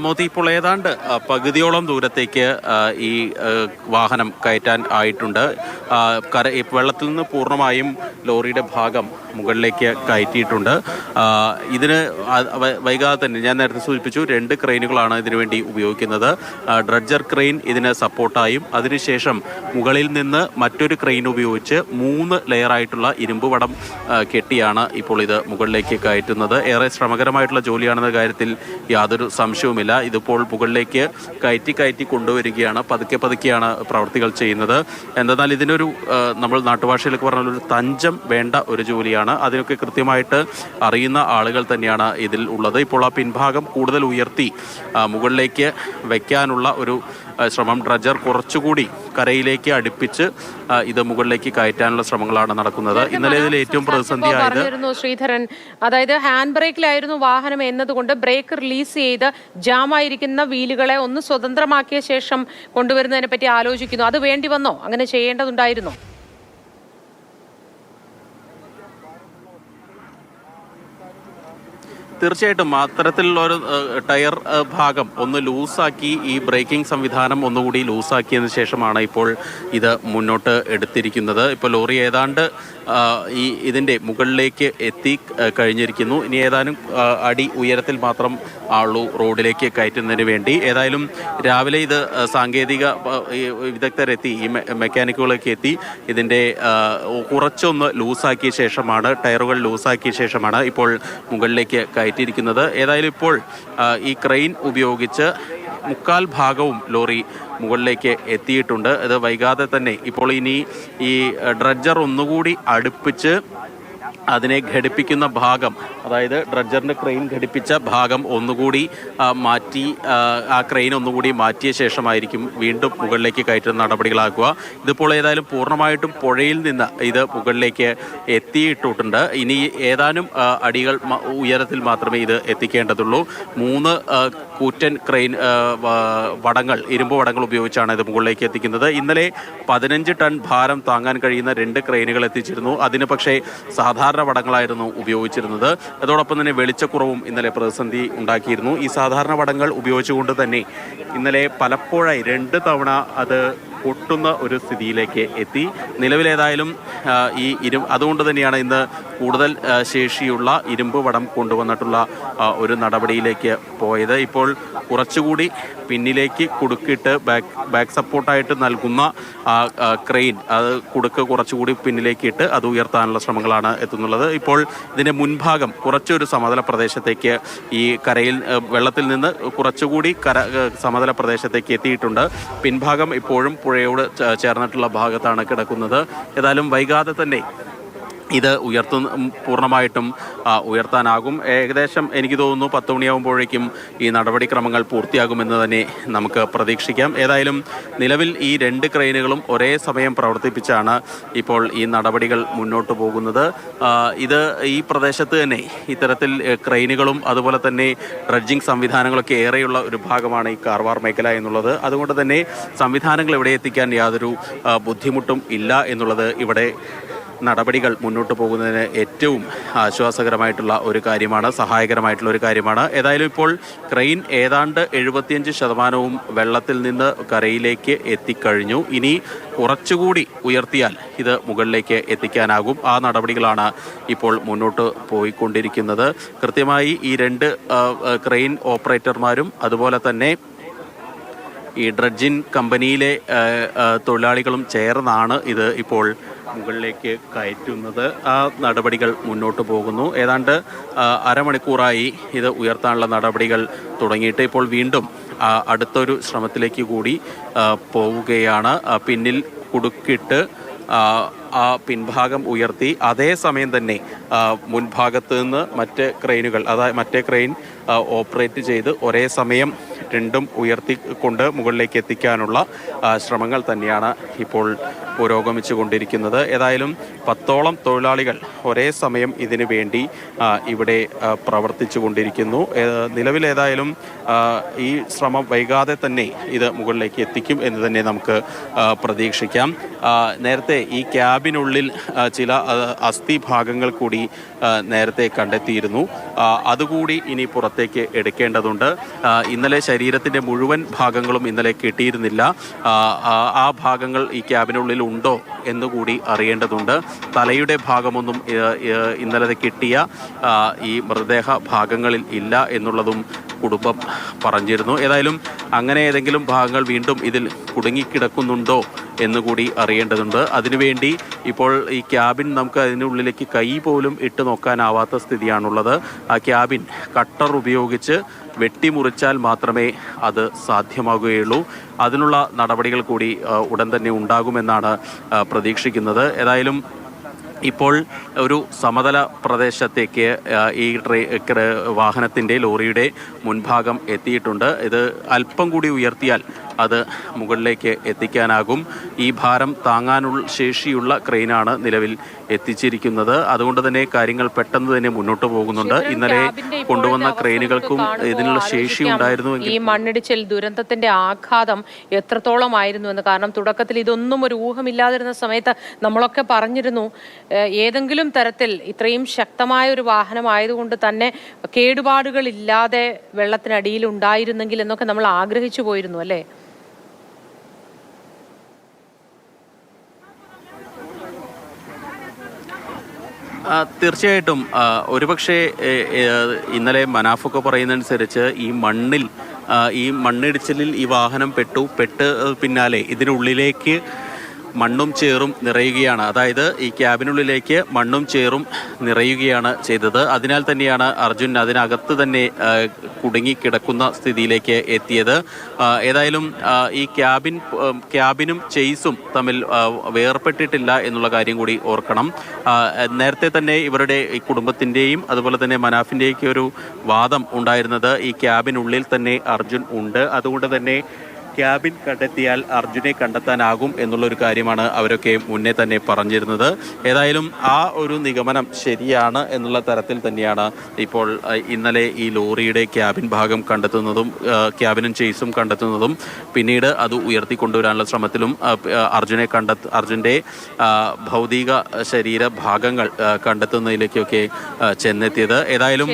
മോദി ഇപ്പോൾ ഏതാണ്ട് പകുതിയോളം ദൂരത്തേക്ക് ഈ വാഹനം കയറ്റാൻ ആയിട്ടുണ്ട്. കര വെള്ളത്തിൽ നിന്ന് പൂർണമായും ലോറിയുടെ ഭാഗം മുകളിലേക്ക് കയറ്റിയിട്ടുണ്ട്. ഇതിന് വൈകാതെ തന്നെ ഞാൻ നേരത്തെ സൂചിപ്പിച്ചു രണ്ട് ക്രെയിനുകളാണ് ഇതിനു വേണ്ടി ഉപയോഗിക്കുന്നത്. ഡ്രഡ്ജർ ക്രെയിൻ ഇതിന് സപ്പോർട്ടായും അതിനുശേഷം മുകളിൽ നിന്ന് മറ്റൊരു ക്രെയിൻ ഉപയോഗിച്ച് മൂന്ന് ലെയറായിട്ടുള്ള ഇരുമ്പ് വടം കെട്ടിയാണ് ഇപ്പോൾ ഇത് മുകളിലേക്ക് കയറ്റുന്നത്. ഏറെ ശ്രമകരമായിട്ടുള്ള ജോലിയാണെന്ന കാര്യത്തിൽ യാതൊരു സംശയവുമില്ല. ഇതിപ്പോൾ മുകളിലേക്ക് കയറ്റി കയറ്റി കൊണ്ടുവരികയാണ്. പതുക്കെ പതുക്കെയാണ് പ്രവർത്തികൾ ചെയ്യുന്നത്. എന്തെന്നാൽ ഇതിനൊരു നമ്മൾ നാട്ടുഭാഷയിലൊക്കെ പറഞ്ഞ ഒരു തഞ്ചം വേണ്ട ഒരു ജോലിയാണ് അതിനൊക്കെ കൃത്യമായിട്ട് അറിയുന്ന ആളുകൾ തന്നെയാണ് ഇതിൽ ഉള്ളത്. ഇപ്പോൾ ആ പിൻഭാഗം കൂടുതൽ ഉയർത്തി മുകളിലേക്ക് വയ്ക്കാനുള്ള ഒരു ശ്രമം ഡ്രജർ കുറച്ചുകൂടി കരയിലേക്ക് അടുപ്പിച്ച് ഇത് മുകളിലേക്ക് കയറ്റാനുള്ള ശ്രമങ്ങളാണ് നടക്കുന്നത്. ഇന്നലെ ഇതിൽ ഏറ്റവും പ്രതിസന്ധിയായത് ശ്രീധരൻ. അതായത് ഹാൻഡ് ബ്രേക്കിലായിരുന്നു വാഹനം എന്നതുകൊണ്ട് ബ്രേക്ക് റിലീസ് ചെയ്ത് ജാമായിരിക്കുന്ന വീലുകളെ ഒന്ന് സ്വതന്ത്രമാക്കിയ ശേഷം കൊണ്ടുവരുന്നതിനെ പറ്റി ആലോചിക്കുന്നു. അത് വേണ്ടി വന്നോ? അങ്ങനെ ചെയ്യേണ്ടതുണ്ടായിരുന്നോ? തീർച്ചയായിട്ടും അത്തരത്തിലുള്ള ഒരു ടയർ ഭാഗം ഒന്ന് ലൂസാക്കി ഈ ബ്രേക്കിംഗ് സംവിധാനം ഒന്നുകൂടി ലൂസാക്കിയതിന് ശേഷമാണ് ഇപ്പോൾ ഇത് മുന്നോട്ട് എടുത്തിരിക്കുന്നത്. ഇപ്പോൾ ലോറി ഏതാണ്ട് ഈ ഇതിന്റെ മുകളിലേക്ക് എത്തി കഴിഞ്ഞിരിക്കുന്നു. ഇനി ഏതാനും അടി ഉയരത്തിൽ മാത്രം ആളു റോഡിലേക്ക് കയറ്റുന്നതിന് വേണ്ടി. ഏതായാലും രാവിലെ ഇത് സാങ്കേതിക വിദഗ്ധരെത്തി ഈ മെക്കാനിക്കുകളൊക്കെ എത്തി. ഇതിന്റെ കുറച്ചൊന്ന് ലൂസാക്കിയ ശേഷമാണ് ടയറുകൾ ലൂസാക്കിയ ശേഷമാണ് ഇപ്പോൾ മുകളിലേക്ക് കയറ്റിയിരിക്കുന്നത്. ഏതായാലും ഇപ്പോൾ ഈ ക്രെയിൻ ഉപയോഗിച്ച് മുക്കാൽ ഭാഗവും ലോറി മുകളിലേക്ക് എത്തിയിട്ടുണ്ട്. ഇത് വൈകാതെ തന്നെ ഇപ്പോൾ ഇനി ഈ ഡ്രഡ്ജർ ഒന്നുകൂടി അടുപ്പിച്ച് അതിനെ ഘടിപ്പിക്കുന്ന ഭാഗം അതായത് ഡ്രഡ്ജറിന്റെ ക്രെയിൻ ഘടിപ്പിച്ച ഭാഗം ഒന്നുകൂടി മാറ്റി ആ, ക്രെയിൻ ഒന്നുകൂടി മാറ്റിയ ശേഷമായിരിക്കും വീണ്ടും മുകളിലേക്ക് കയറ്റുന്ന നടപടികളാക്കുക ഇതിപ്പോൾ ഏതായാലും പൂർണമായിട്ടും പുഴയിൽ നിന്ന് ഇത് മുകളിലേക്ക് എത്തിയിട്ടുണ്ട്. ഇനി ഏതാനും അടികൾ ഉയരത്തിൽ മാത്രമേ ഇത് എത്തിക്കേണ്ടതുള്ളൂ. മൂന്ന് കൂറ്റൻ ക്രെയിൻ വടങ്ങൾ ഇരുമ്പ് വടങ്ങൾ ഉപയോഗിച്ചാണ് ഇത് മുകളിലേക്ക് എത്തിക്കുന്നത്. ഇന്നലെ പതിനഞ്ച് ടൺ ഭാരം താങ്ങാൻ കഴിയുന്ന രണ്ട് ക്രെയിനുകൾ എത്തിച്ചിരുന്നു. അതിന് പക്ഷേ സാധാരണ വടങ്ങളായിരുന്നു ഉപയോഗിച്ചിരുന്നത്. അതോടൊപ്പം തന്നെ വെളിച്ചക്കുറവും ഇന്നലെ പ്രതിസന്ധി ഉണ്ടാക്കിയിരുന്നു. ഈ സാധാരണ വടങ്ങൾ ഉപയോഗിച്ചുകൊണ്ട് തന്നെ ഇന്നലെ പലപ്പോഴായി രണ്ട് തവണ അത് പൊട്ടുന്ന ഒരു സ്ഥിതിയിലേക്ക് എത്തി. നിലവിലേതായാലും ഈ ഇരു അതുകൊണ്ട് തന്നെയാണ് ഇന്ന് കൂടുതൽ ശേഷിയുള്ള ഇരുമ്പ് വടം കൊണ്ടുവന്നിട്ടുള്ള ഒരു നടപടിയിലേക്ക് പോയത്. ഇപ്പോൾ കുറച്ചുകൂടി പിന്നിലേക്ക് കുടുക്കിട്ട് ബാക്ക് ബാക്ക് സപ്പോർട്ടായിട്ട് നൽകുന്ന ക്രെയിൻ അത് കുടുക്ക് കുറച്ചുകൂടി പിന്നിലേക്ക് ഇട്ട് അത് ഉയർത്താനുള്ള ശ്രമങ്ങളാണ് എത്തുന്നുള്ളത്. ഇപ്പോൾ ഇതിന്റെ മുൻഭാഗം കുറച്ചൊരു സമതല പ്രദേശത്തേക്ക് ഈ കരയിൽ വെള്ളത്തിൽ നിന്ന് കുറച്ചുകൂടി കര സമതല പ്രദേശത്തേക്ക് എത്തിയിട്ടുണ്ട്. പിൻഭാഗം ഇപ്പോഴും പുഴയോട് ചേർന്നിട്ടുള്ള ഭാഗത്താണ് കിടക്കുന്നത്. ഏതായാലും വൈകാതെ തന്നെ ഇത് ഉയർത്തുന്ന പൂർണമായിട്ടും ഉയർത്താനാകും. ഏകദേശം എനിക്ക് തോന്നുന്നു പത്ത് മണിയാകുമ്പോഴേക്കും ഈ നടപടിക്രമങ്ങൾ പൂർത്തിയാകുമെന്ന് തന്നെ നമുക്ക് പ്രതീക്ഷിക്കാം. ഏതായാലും നിലവിൽ ഈ രണ്ട് ക്രെയിനുകളും ഒരേ സമയം പ്രവർത്തിപ്പിച്ചാണ് ഇപ്പോൾ ഈ നടപടികൾ മുന്നോട്ട് പോകുന്നത്. ഇത് ഈ പ്രദേശത്ത് തന്നെ ഇത്തരത്തിൽ ക്രെയിനുകളും അതുപോലെ തന്നെ ഡ്രഡ്ജിംഗ് സംവിധാനങ്ങളൊക്കെ ഏറെയുള്ള ഒരു ഭാഗമാണ് ഈ കാർവാർ മേഖല എന്നുള്ളത്. അതുകൊണ്ട് തന്നെ സംവിധാനങ്ങൾ ഇവിടെ എത്തിക്കാൻ യാതൊരു ബുദ്ധിമുട്ടും ഇല്ല എന്നുള്ളത് ഇവിടെ നടപടികൾ മുന്നോട്ട് പോകുന്നതിന് ഏറ്റവും ആശ്വാസകരമായിട്ടുള്ള ഒരു കാര്യമാണ് സഹായകരമായിട്ടുള്ള ഒരു കാര്യമാണ്. ഏതായാലും ഇപ്പോൾ ക്രെയിൻ ഏതാണ്ട് എഴുപത്തിയഞ്ച് ശതമാനവും വെള്ളത്തിൽ നിന്ന് കരയിലേക്ക് എത്തിക്കഴിഞ്ഞു. ഇനി കുറച്ചുകൂടി ഉയർത്തിയാൽ ഇത് മുകളിലേക്ക് എത്തിക്കാനാകും. ആ നടപടികളാണ് ഇപ്പോൾ മുന്നോട്ട് പോയിക്കൊണ്ടിരിക്കുന്നത്. കൃത്യമായി ഈ രണ്ട് ക്രെയിൻ ഓപ്പറേറ്റർമാരും അതുപോലെ തന്നെ ഈ ഡ്രഡ്ജിൻ കമ്പനിയിലെ തൊഴിലാളികളും ചേർന്നാണ് ഇത് ഇപ്പോൾ മുകളിലേക്ക് കയറ്റുന്നത്. ആ നടപടികൾ മുന്നോട്ട് പോകുന്നു. ഏതാണ്ട് അരമണിക്കൂറായി ഇത് ഉയർത്താനുള്ള നടപടികൾ തുടങ്ങിയിട്ട് ഇപ്പോൾ വീണ്ടും അടുത്തൊരു ശ്രമത്തിലേക്ക് കൂടി പോവുകയാണ്. പിന്നിൽ കുടുക്കിട്ട് പിൻഭാഗം ഉയർത്തി അതേസമയം തന്നെ ആ, മുൻഭാഗത്ത് നിന്ന് മറ്റ് ക്രെയിനുകൾ അതായത് മറ്റേ ക്രെയിൻ ഓപ്പറേറ്റ് ചെയ്ത് ഒരേ സമയം രണ്ടും ഉയർത്തിക്കൊണ്ട് മുകളിലേക്ക് എത്തിക്കാനുള്ള ശ്രമങ്ങൾ തന്നെയാണ് ഇപ്പോൾ പുരോഗമിച്ചു കൊണ്ടിരിക്കുന്നത് ഏതായാലും പത്തോളം തൊഴിലാളികൾ ഒരേ സമയം ഇതിനു വേണ്ടി ഇവിടെ ആ, പ്രവർത്തിച്ചു കൊണ്ടിരിക്കുന്നു നിലവിൽ ഏതായാലും ഈ ശ്രമം വൈകാതെ തന്നെ ഇത് മുകളിലേക്ക് എത്തിക്കും എന്ന് തന്നെ നമുക്ക് പ്രതീക്ഷിക്കാം. നേരത്തെ ഈ ക്യാബിൻ ക്യാബിനുള്ളിൽ ആ, ചില അസ്ഥി ഭാഗങ്ങൾ കൂടി നേരത്തെ കണ്ടെത്തിയിരുന്നു. അതുകൂടി ഇനി പുറത്തേക്ക് എടുക്കേണ്ടതുണ്ട്. ഇന്നലെ ശരീരത്തിന്റെ മുഴുവൻ ഭാഗങ്ങളും ഇന്നലെ കിട്ടിയിരുന്നില്ല. ആ, ഭാഗങ്ങൾ ഈ ക്യാബിനുള്ളിൽ ഉണ്ടോ എന്നുകൂടി അറിയേണ്ടതുണ്ട്. തലയുടെ ഭാഗമൊന്നും ഇന്നലെ കിട്ടിയ ഈ മൃതദേഹ ഭാഗങ്ങളിൽ ഇല്ല എന്നുള്ളതും കുടുംബം പറഞ്ഞിരുന്നു. ഏതായാലും അങ്ങനെ ഏതെങ്കിലും ഭാഗങ്ങൾ വീണ്ടും ഇതിൽ കുടുങ്ങിക്കിടക്കുന്നുണ്ടോ എന്നുകൂടി അറിയേണ്ടതുണ്ട്. അതിനുവേണ്ടി ഇപ്പോൾ ഈ ക്യാബിൻ നമുക്ക് അതിനുള്ളിലേക്ക് കൈ പോലും ഇട്ട് നോക്കാനാവാത്ത സ്ഥിതിയാണുള്ളത്. ആ ക്യാബിൻ കട്ടർ ഉപയോഗിച്ച് വെട്ടിമുറിച്ചാൽ മാത്രമേ അത് സാധ്യമാകുകയുള്ളൂ. അതിനുള്ള നടപടികൾ കൂടി ഉടൻ തന്നെ ഉണ്ടാകുമെന്നാണ് പ്രതീക്ഷിക്കുന്നത്. ഏതായാലും ഇപ്പോൾ ഒരു സമതല പ്രദേശത്തേക്ക് ഈ ട്രെ വാഹനത്തിന്റെ ലോറിയുടെ മുൻഭാഗം എത്തിയിട്ടുണ്ട്. ഇത് അല്പം കൂടി ഉയർത്തിയാൽ അത് മുകളിലേക്ക് എത്തിക്കാനാകും. ഈ ഭാരം താങ്ങാനുള്ള ശേഷിയുള്ള ക്രെയിനാണ് നിലവിൽ എത്തിച്ചിരിക്കുന്നത്. അതുകൊണ്ട് തന്നെ കാര്യങ്ങൾ പെട്ടെന്ന് തന്നെ മുന്നോട്ട് പോകുന്നുണ്ട്. ഇന്നലെ കൊണ്ടുവന്ന ക്രെയിനുകൾക്കും ഇതിനുള്ള ശേഷി ഉണ്ടായിരുന്നു ഉണ്ടായിരുന്നുവെങ്കിൽ ഈ മണ്ണിടിച്ചിൽ ദുരന്തത്തിന്റെ ആഘാതം എത്രത്തോളം ആയിരുന്നു എന്ന്. കാരണം തുടക്കത്തിൽ ഇതൊന്നും ഒരു ഊഹമില്ലാതിരുന്ന സമയത്ത് നമ്മളൊക്കെ പറഞ്ഞിരുന്നു ഏതെങ്കിലും തരത്തിൽ ഇത്രയും ശക്തമായ ഒരു വാഹനമായതുകൊണ്ട് തന്നെ കേടുപാടുകളില്ലാതെ വെള്ളത്തിനടിയിൽ ഉണ്ടായിരുന്നെങ്കിൽ എന്നൊക്കെ നമ്മൾ ആഗ്രഹിച്ചു പോയിരുന്നു അല്ലേ? തീർച്ചയായിട്ടും ഒരുപക്ഷെ ഇന്നലെ മനാഫൊക്കെ പറയുന്നതനുസരിച്ച് ഈ മണ്ണിൽ ഈ മണ്ണിടിച്ചിലിൽ ഈ വാഹനം പെട്ടു പെട്ട് പിന്നാലെ ഇതിനുള്ളിലേക്ക് മണ്ണും ചേറും നിറയുകയാണ്. അതായത് ഈ ക്യാബിനുള്ളിലേക്ക് മണ്ണും ചേറും നിറയുകയാണ് ചെയ്തത്. അതിനാൽ തന്നെയാണ് അർജുൻ അതിനകത്ത് തന്നെ കുടുങ്ങിക്കിടക്കുന്ന സ്ഥിതിയിലേക്ക് എത്തിയത്. ഏതായാലും ഈ ക്യാബിൻ ക്യാബിനും ചെയ്സും തമ്മിൽ വേർപെട്ടിട്ടില്ല എന്നുള്ള കാര്യം കൂടി ഓർക്കണം. നേരത്തെ തന്നെ ഇവരുടെ ഈ കുടുംബത്തിന്റെയും അതുപോലെ തന്നെ മനാഫിന്റെയൊക്കെ ഒരു വാദം ഉണ്ടായിരുന്നത് ഈ ക്യാബിനുള്ളിൽ തന്നെ അർജുൻ ഉണ്ട്. അതുകൊണ്ട് തന്നെ ക്യാബിൻ കണ്ടെത്തിയാൽ അർജുനെ കണ്ടെത്താനാകും എന്നുള്ളൊരു കാര്യമാണ് അവരൊക്കെ മുന്നേ തന്നെ പറഞ്ഞിരുന്നത്. ഏതായാലും ആ ഒരു നിഗമനം ശരിയാണ് എന്നുള്ള തരത്തിൽ തന്നെയാണ് ഇപ്പോൾ ഇന്നലെ ഈ ലോറിയുടെ ക്യാബിൻ ഭാഗം കണ്ടെത്തുന്നതും ക്യാബിനും ചേസും കണ്ടെത്തുന്നതും പിന്നീട് അത് ഉയർത്തിക്കൊണ്ടുവരാനുള്ള ശ്രമത്തിലും അർജുനെ കണ്ടെത്ത അർജുന്റെ ഭൗതിക ശരീര ഭാഗങ്ങൾ കണ്ടെത്തുന്നതിലേക്കൊക്കെ ചെന്നെത്തിയത്. ഏതായാലും